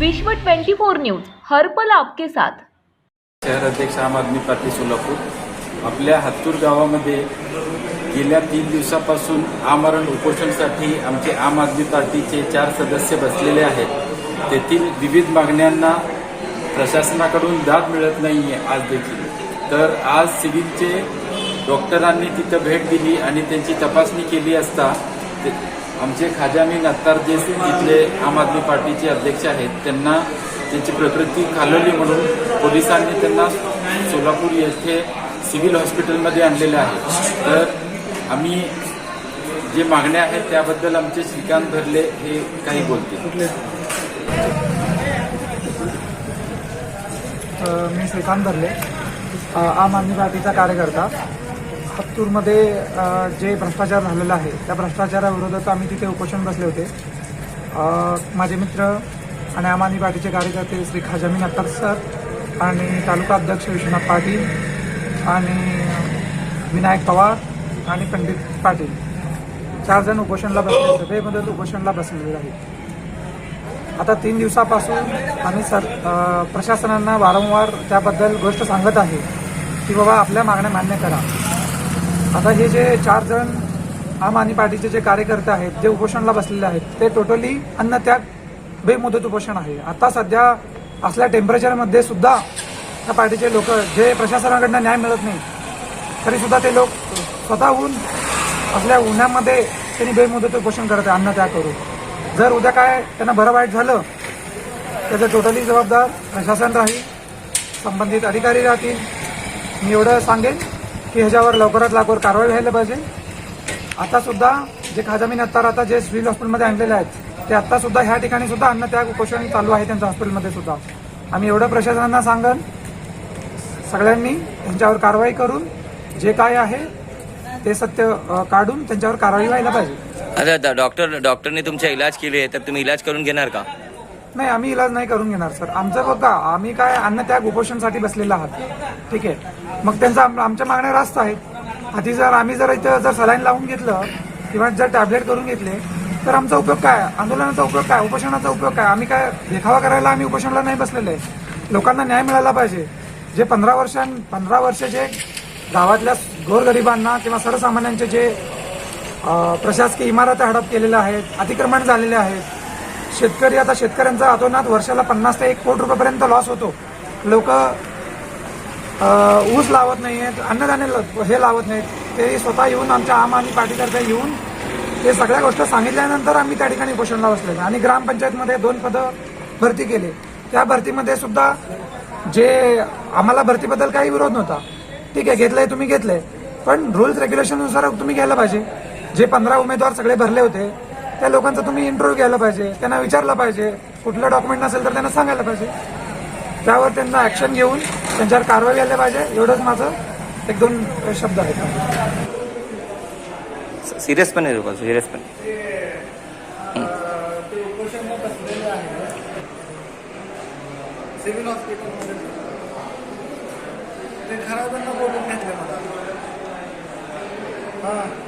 विश्व 24 न्यूज हर्पल आपके साथ. शहर अध्यक्ष आम आदमी पार्टी सोलापूर. आपल्या हत्तूर गावामध्ये गेल्या तीन दिवसापासून आमरण उपोषणसाठी आमचे आम आदमी पार्टीचे चार सदस्य बसलेले आहेत. तेथील विविध मागण्यांना प्रशासनाकडून दाद मिळत नाही आहे आज देखील. तर आज सिव्हिलचे डॉक्टरांनी तिथं भेट दिली आणि त्यांची तपासणी केली असता ते आमचे खाजामीन नत्तार जे तिथले आम आदमी पार्टीचे अध्यक्ष आहेत त्यांना त्यांची प्रकृती खालवली म्हणून पोलिसांनी त्यांना सोलापूर येथे सिव्हिल हॉस्पिटलमध्ये आणलेले आहे. तर आम्ही जे मागण्या आहेत त्याबद्दल आमचे श्रीकांत भरले हे काही बोलतील. मी श्रीकांत भरले आम आदमी पार्टीचा कार्यकर्ता. हत्तूरमध्ये जे भ्रष्टाचार झालेला आहे त्या भ्रष्टाचाराविरोधात आम्ही तिथे उपोषण बसले होते. माझे मित्र आणि आम आदमी पार्टीचे कार्यकर्ते श्री खाजामीन अत्तर सर आणि तालुका अध्यक्ष विश्वनाथ पाटील आणि विनायक पवार आणि पंडित पाटील. चार जण उपोषणला बसले सभेमध्ये उपोषणला बसलेले आहेत. आता तीन दिवसापासून आम्ही सर प्रशासनांना वारंवार त्याबद्दल गोष्ट सांगत आहे की बाबा आपल्या मागण्या मान्य करा. आता हे जे चार जण आम आदमी पार्टीचे जे कार्यकर्ते आहेत जे उपोषणला बसलेले आहेत ते टोटली अन्नत्याग बेमुदत उपोषण आहे. आता सध्या असल्या टेम्परेचरमध्ये सुद्धा त्या पार्टीचे लोक जे प्रशासनाकडनं न्याय मिळत नाही तरी सुद्धा ते लोक स्वतःहून असल्या उन्हामध्ये त्यांनी बेमुदत उपोषण करत आहे अन्नत्याग करून. जर उद्या काय त्यांना बरं वाईट झालं त्याचं टोटली जबाबदार प्रशासन राहील संबंधित अधिकारी राहतील. मी एवढं सांगेन. की ह्याच्यावर लवकरात लवकर कारवाई व्हायला पाहिजे. आता सुद्धा जे खाजामीन अत्तार आता जे सिव्हिल हॉस्पिटलमध्ये आणलेले आहेत ते आता सुद्धा ह्या ठिकाणी सुद्धा अन्नत्याग उपोषण चालू आहे त्यांच्या हॉस्पिटलमध्ये सुद्धा. आम्ही एवढं प्रशासनांना सांगन सगळ्यांनी त्यांच्यावर कारवाई करून जे काय आहे ते सत्य काढून त्यांच्यावर कारवाई व्हायला पाहिजे. आता डॉक्टर डॉक्टरने तुमचा इलाज केले तर तुम्ही इलाज करून घेणार का? नाही आम्ही इलाज नाही करून घेणार सर. आमचं बघा आम्ही काय अन्नत्याग उपोषणसाठी बसलेला आहात. ठीक आहे? मग त्यांचा आम- आमच्या मागण्या रास्त आहेत. आधी जर आम्ही जर इथं जर सलाईन लावून घेतलं किंवा जर टॅबलेट करून घेतले तर आमचा उपयोग काय? आंदोलनाचा उपयोग काय? उपोषणाचा उपयोग काय? आम्ही काय देखावा करायला आम्ही उपोषणाला नाही बसलेले आहे? लोकांना न्याय मिळाला पाहिजे. जे पंधरा वर्षां पंधरा वर्ष जे गावातल्या गोरगरिबांना किंवा सर्वसामान्यांचे जे प्रशासकीय इमारत हडप केलेल्या आहेत अतिक्रमण झालेले आहेत शेतकरी आता शेतकऱ्यांचा अतोनात वर्षाला पन्नास ते एक कोटी रुपयापर्यंत लॉस होतो. लोक ऊस लावत नाही आहेत अन्नधान्य हे लावत नाहीत. ते स्वतः येऊन आमच्या आम आदमी पार्टीतर्फे येऊन ते सगळ्या गोष्टी सांगितल्यानंतर आम्ही त्या ठिकाणी उपोषणला बसले आणि ग्रामपंचायतमध्ये दोन पदं भरती केले. त्या भरतीमध्ये सुद्धा जे आम्हाला भरतीबद्दल काही विरोध नव्हता. ठीक आहे घेतलंय तुम्ही घेतलंय. पण रूल्स रेग्युलेशननुसार तुम्ही घ्यायला पाहिजे. जे पंधरा उमेदवार सगळे भरले होते त्या लोकांचा तुम्ही इंटरव्ह्यू घ्यायला पाहिजे त्यांना विचारलं पाहिजे. कुठलं डॉक्युमेंट नसेल तर त्यांना सांगायला पाहिजे. त्यावर त्यांना ऍक्शन घेऊन त्यांच्यावर कारवाई व्हायला पाहिजे. एवढंच माझं एक दोन शब्द आहेत. सिरियसपणे सिरियसपणे सिव्हिल हॉस्पिटलमध्ये. ते बोलून घेतले मला. हां.